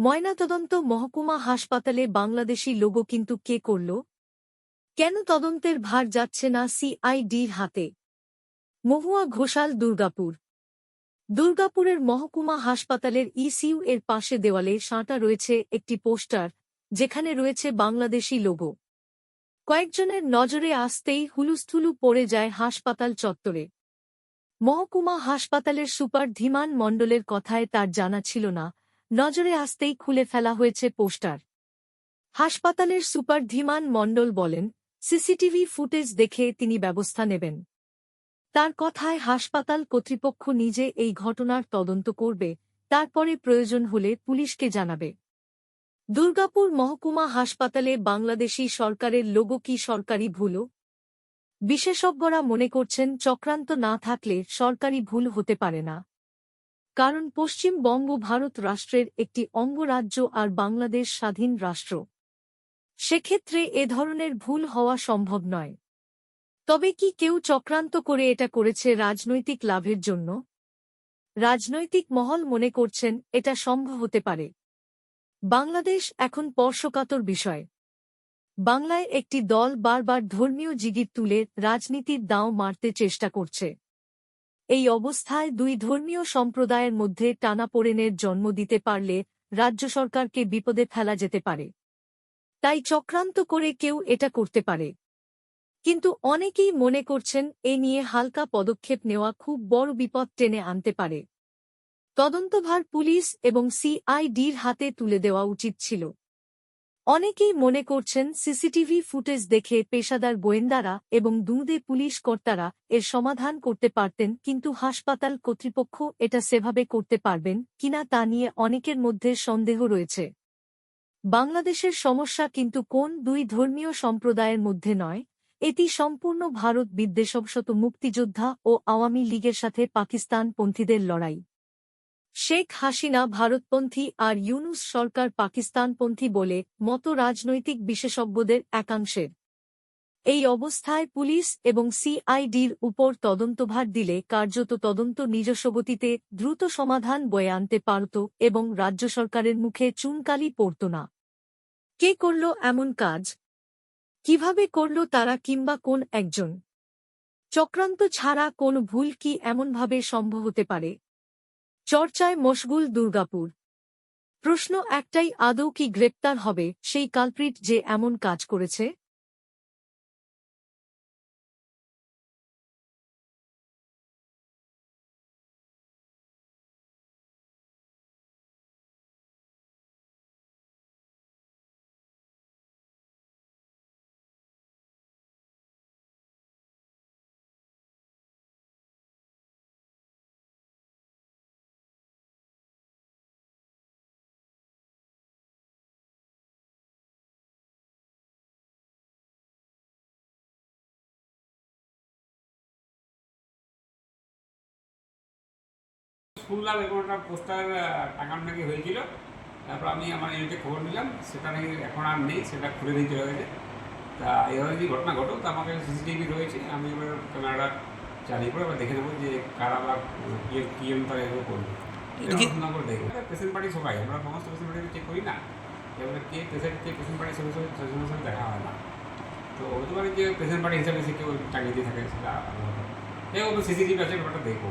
ময়নাতদন্ত মহকুমা হাসপাতালে বাংলাদেশি লোগো কিন্তু কে করল? কেন তদন্তের ভার যাচ্ছে না সিআইডির হাতে? মহুয়া ঘোষাল, দুর্গাপুর। দুর্গাপুরের মহকুমা হাসপাতালের ইসিইউ এর পাশে দেওয়ালে সাঁটা রয়েছে একটি পোস্টার, যেখানে রয়েছে বাংলাদেশি লোগো। কয়েকজনের নজরে আসতেই হুলুস্থুলু পড়ে যায় হাসপাতাল চত্বরে। মহকুমা হাসপাতালের সুপার ধীমান মণ্ডলের কথায় তার জানা ছিল না নজরে আসতেই খুলে ফেলা হয়েছে পোস্টার। হাসপাতালের সুপার ধীমান মণ্ডল বলেন, সিসিটিভি ফুটেজ দেখে তিনি ব্যবস্থা নেবেন। তার কথায় হাসপাতাল কর্তৃপক্ষ নিজে এই ঘটনার তদন্ত করবে, তারপরে প্রয়োজন হলে পুলিশকে জানাবে। দুর্গাপুর মহকুমা হাসপাতালে বাংলাদেশি সরকারের লোগো কি সরকারি ভুলও বিশেষজ্ঞরা মনে করছেন, চক্রান্ত না থাকলে সরকারি ভুল হতে পারে না। কারণ পশ্চিমবঙ্গ ভারত রাষ্ট্রের একটি অঙ্গরাজ্য আর বাংলাদেশ স্বাধীন রাষ্ট্র। সেক্ষেত্রে এ ধরনের ভুল হওয়া সম্ভব নয়। তবে কি কেউ চক্রান্ত করে এটা করেছে রাজনৈতিক লাভের জন্য? রাজনৈতিক মহল মনে করছেন এটা সম্ভব হতে পারে। বাংলাদেশ এখন স্পর্শকাতর বিষয়। বাংলায় একটি দল বারবার ধর্মীয় জিগির তুলে রাজনীতির দাও মারতে চেষ্টা করছে। এই অবস্থায় দুই ধর্মীয় সম্প্রদায়ের মধ্যে টানাপোড়েনের জন্ম দিতে পারলে রাজ্য সরকারকে বিপদে ফেলা যেতে পারে। তাই চক্রান্ত করে কেউ এটা করতে পারে। কিন্তু অনেকেই মনে করছেন এ নিয়ে হালকা পদক্ষেপ নেওয়া খুব বড় বিপদ টেনে আনতে পারে। তদন্তভার পুলিশ এবং সিআইডির হাতে তুলে দেওয়া উচিত ছিল। অনেকেই মনে করছেন সিসিটিভি ফুটেজ দেখে পেশাদার গোয়েন্দারা এবং দুঁদে পুলিশ কর্তারা এর সমাধান করতে পারতেন, কিন্তু হাসপাতাল কর্তৃপক্ষ এটা সেভাবে করতে পারবেন কিনা তা নিয়ে অনেকের মধ্যে সন্দেহ রয়েছে। বাংলাদেশের সমস্যা কিন্তু কোন দুই ধর্মীয় সম্প্রদায়ের মধ্যে নয়, এটি সম্পূর্ণ ভারত বিদ্বেষবশত মুক্তিযোদ্ধা ও আওয়ামী লীগের সাথে পাকিস্তানপন্থীদের লড়াই। শেখ হাসিনা ভারতপন্থী আর ইউনুস সরকার পাকিস্তানপন্থী বলে মতো রাজনৈতিক বিশেষজ্ঞদের একাংশের। এই অবস্থায় পুলিশ এবং সিআইডির উপর তদন্তভার দিলে কার্যত তদন্ত নিজস্ব গতিতে দ্রুত সমাধান বয়ে আনতে পারত এবং রাজ্য সরকারের মুখে চুনকালি পড়ত না। কে করল এমন কাজ? কীভাবে করল তারা কিংবা কোন একজন? চক্রান্ত ছাড়া কোন ভুল কি এমনভাবে সম্ভব হতে পারে? চর্চায় মশগুল দুর্গাপুর। প্রশ্ন একটাই, আদৌ কি গ্রেপ্তার হবে সেই কালপ্রিট যে এমন কাজ করেছে? শুনলাম এরকম একটা পোস্টার টাঙানো নাকি হয়েছিল। তারপর আমি আমার ইউনিটে খবর নিলাম সেটা নাকি এখন আর নেই সেটা খুলে দিয়ে চলে গেছে তা এইভাবে যদি ঘটনা ঘটো তো আমাকে সিসিটিভি রয়েছে। আমি এবার ক্যামেরাটা চালিয়ে পরে এবার দেখে নেব যে কারা বা কী কী তারা এগুলো করবে। করে দেখব। পেশেন্ট পার্টি সবাই আমরা সমস্ত পেশেন্ট পার্টি চেক করি না। এবারে কে পেশেন্ট কে পেশেন্ট পার্টি সঙ্গে সঙ্গে সঙ্গে দেখা হয় না। তো হতে পারে যে পেশেন্ট পার্টি হিসাবে সে কেউ টাঙিয়ে দিয়ে থাকে সেটা। এই সিসিটিভি আছে ব্যাপারটা দেখব।